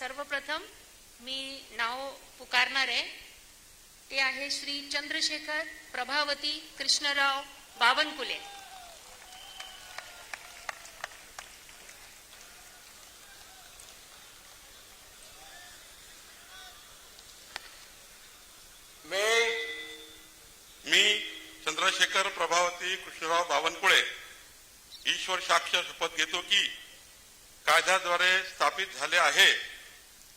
सर्वप्रथम मी नाव पुकारणार आहे ते आहे श्री चंद्रशेखर प्रभावती कृष्णराव बावनकुले. मी मी चंद्रशेखर प्रभावती कृष्णराव बावनकुळे ईश्वर साक्ष शपथ घेतो की कायद्याद्वारे स्थापित झाले आहे.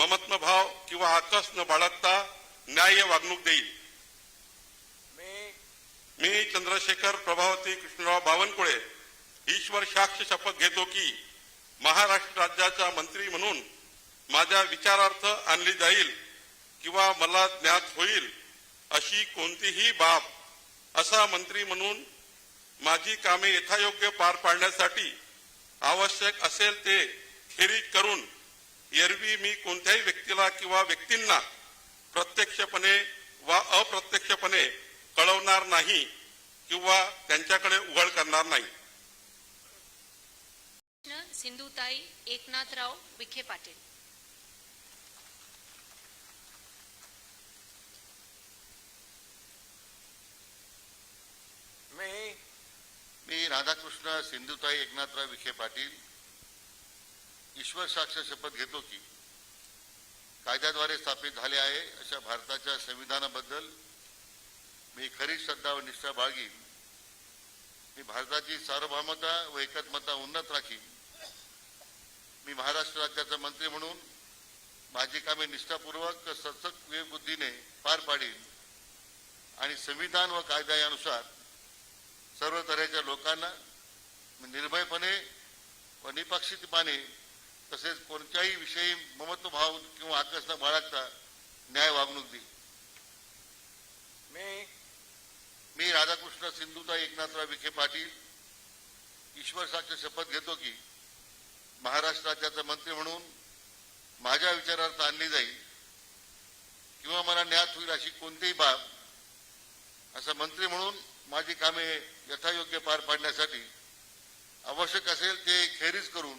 ममत्व भाव किंवा आकस न बाळगता न्याय्य वागणूक देईल. मी मी चंद्रशेखर प्रभावती कृष्णराव बावनकुळे ईश्वर साक्ष शपथ घेतो की महाराष्ट्र राज्याचा मंत्री म्हणून माझ्या विचारार्थ आणली जाईल किंवा मला ज्ञात होईल अशी कोणतीही बाब असा मंत्री म्हणून माझी कामे यथायोग्य पार पाडण्यासाठी आवश्यक असेल ते खेरीज करून एरवी मी कोणत्याही व्यक्तीला किंवा व्यक्तींना प्रत्यक्षपणे वा अप्रत्यक्षपणे कळवणार नाही किंवा त्यांच्याकडे उघड करणार नाही. सिंधुताई एकनाथराव विखे पाटील. मी मी राधाकृष्ण सिंधुताई एकनाथराव विखे पाटील. ईश्वर साक्ष शपथ घेतो की कायद्याद्वारे स्थापित झाले आहे अशा भारताच्या संविधानाबद्दल मी खरी श्रद्धा व निष्ठा बाळगीन. मी भारताची सार्वभौमता व एकात्मता उन्नत राखीन. मी महाराष्ट्र राज्याचा मंत्री म्हणून माझी कामे निष्ठापूर्वक सतत विवेकबुद्धीने पार पाडीन आणि संविधान व कायदा यानुसार सर्व तऱ्हेच्या लोकांना निर्भयपणे व निपक्षितपणे तसेच कोणत्याही विषयी ममत्व भाव किंवा आकस न बाळगता न्याय वागणूक देईल मी मी राधाकृष्ण सिंधुताई एकनाथराव विखे पाटील ईश्वर साक्ष शपथ घेतो की महाराष्ट्र राज्याचा मंत्री म्हणून माझ्या विचारार्थ आणली जाईल किंवा मला न्यात होईल अशी कोणतीही बाब असा मंत्री म्हणून माझी कामे यथायोग्य पार पाडण्यासाठी आवश्यक असेल ते खेरीज करून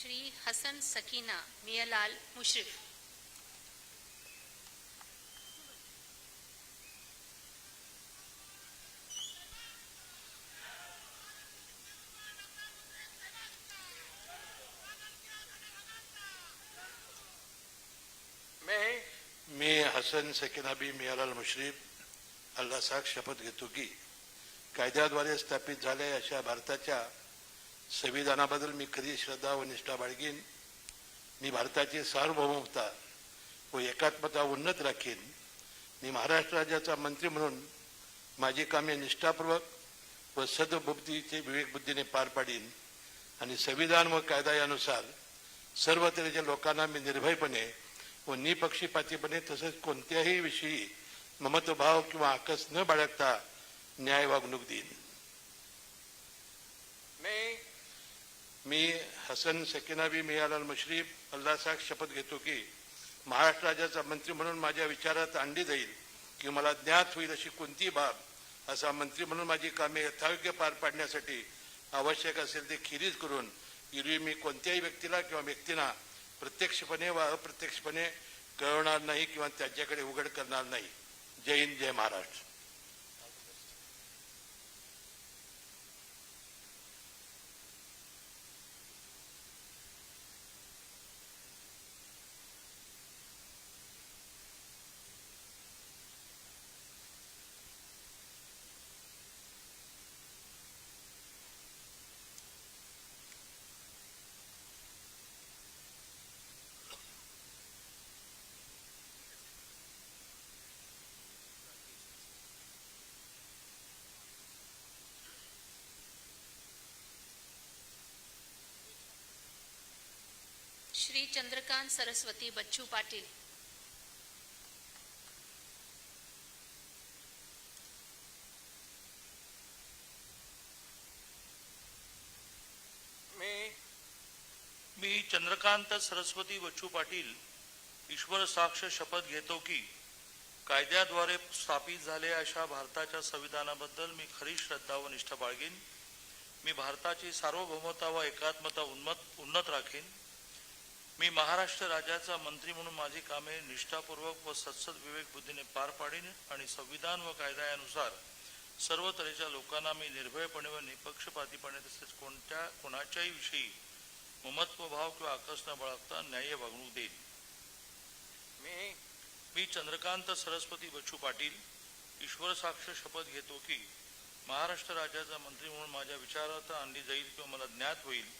श्री हसन सकीना मियालाल मुश्रीफ। मी मी हसन सकीनाबी मियालाल मुश्रीफ अल्ला साख शपथ घेतो की कायद्याद्वारे स्थापित झाल्या अशा भारताच्या संविधानाबद्दल मी कधी श्रद्धा व निष्ठा बाळगीन? मी भारताची सार्वभौमता व एकात्मता उन्नत राखीन. मी महाराष्ट्र राज्याचा मंत्री म्हणून माझी कामे निष्ठापूर्वक व सद्बुद्धीचे विवेकबुद्धीने पार पाडीन आणि संविधान व कायदा यानुसार सर्व तऱ्हेच्या लोकांना मी निर्भयपणे व निपक्षीपातीपणे तसेच कोणत्याही विषयी ममत्वभाव किंवा आकस न बाळगता न्याय वागणूक देईन. मी हसन सकिनाबी मियालाल मुश्रीफ अल्लासाक शपथ घेतो की महाराष्ट्र राज्याचा मंत्री म्हणून माझ्या विचारात आणली जाईल की मला ज्ञात होईल अशी कोणतीही बाब असा मंत्री म्हणून माझी कामे यथायोग्य पार पाडण्यासाठी आवश्यक असेल ते खिरीज करून इरवी मी कोणत्याही व्यक्तीला किंवा व्यक्तींना प्रत्यक्षपणे वा अप्रत्यक्षपणे कळवणार नाही किंवा त्यांच्याकडे उघड करणार नाही. जय हिंद जय महाराष्ट्र. श्री चंद्रकांत सरस्वती बच्चू पाटील. मी मी चंद्रकांत सरस्वती बच्चू पाटील ईश्वर साक्ष शपथ घेतो की कायद्याद्वारे स्थापित झालेल्या अशा भारताच्या संविधानाबद्दल मी खरी श्रद्धा व निष्ठा बाळगीन. मी भारताची सार्वभौमता व एकात्मता उन्मत उन्नत राखीन. मी महाराष्ट्र राज्याचा मंत्री म्हणून माझी कामे निष्ठापूर्वक व सत्सद विवेक बुद्धीने पार पाडीन आणि संविधान व कायद्यानुसार सर्व तऱ्हेच्या लोकांना मी निर्भयपणे व निपक्षपातीपणे तसेच कोणत्या कोणाच्याही विषयी ममत्वभाव किंवा आकर्ष न बाळगता न्याय्य वागणूक देईन. मी मी चंद्रकांत सरस्वती बच्चू पाटील ईश्वर साक्ष शपथ घेतो की महाराष्ट्र राज्याचा मंत्री म्हणून माझ्या विचारात आणली जाईल किंवा मला ज्ञात होईल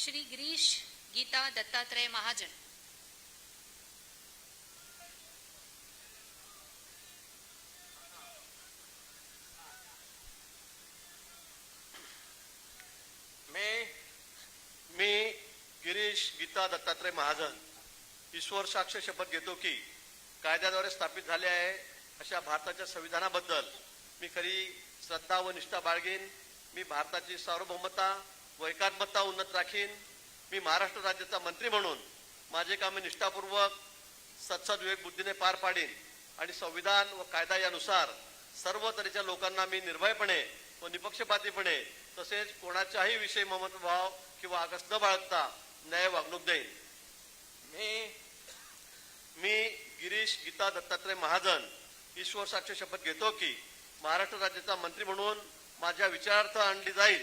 श्री गिरीश गीता दत्तात्रय महाजन। मी मी गिरीश गीता दत्तात्रय महाजन ईश्वर साक्ष शपथ घेतो की कायद्याद्वारे स्थापित झाले आहे अशा भारताच्या संविधानाबद्दल मी खरी श्रद्धा व निष्ठा बाळगीन. मी भारताची सार्वभौमता व एकात्मता उन्नत राखीन. मी महाराष्ट्र राज्याचा मंत्री म्हणून माझे कामे निष्ठापूर्वक सत्सद विवेक बुद्धीने पार पाडीन आणि संविधान व कायदा यानुसार सर्व तऱ्हेच्या लोकांना मी निर्भयपणे व निपक्षपातीपणे तसेच कोणाच्याही विषयी ममतभाव किंवा आकस न बाळगता न्याय वागणूक देईन. मी मी गिरीश गीता दत्तात्रय महाजन ईश्वर साक्ष शपथ घेतो की महाराष्ट्र राज्याचा मंत्री म्हणून माझ्या विचारार्थ आणली जाईल.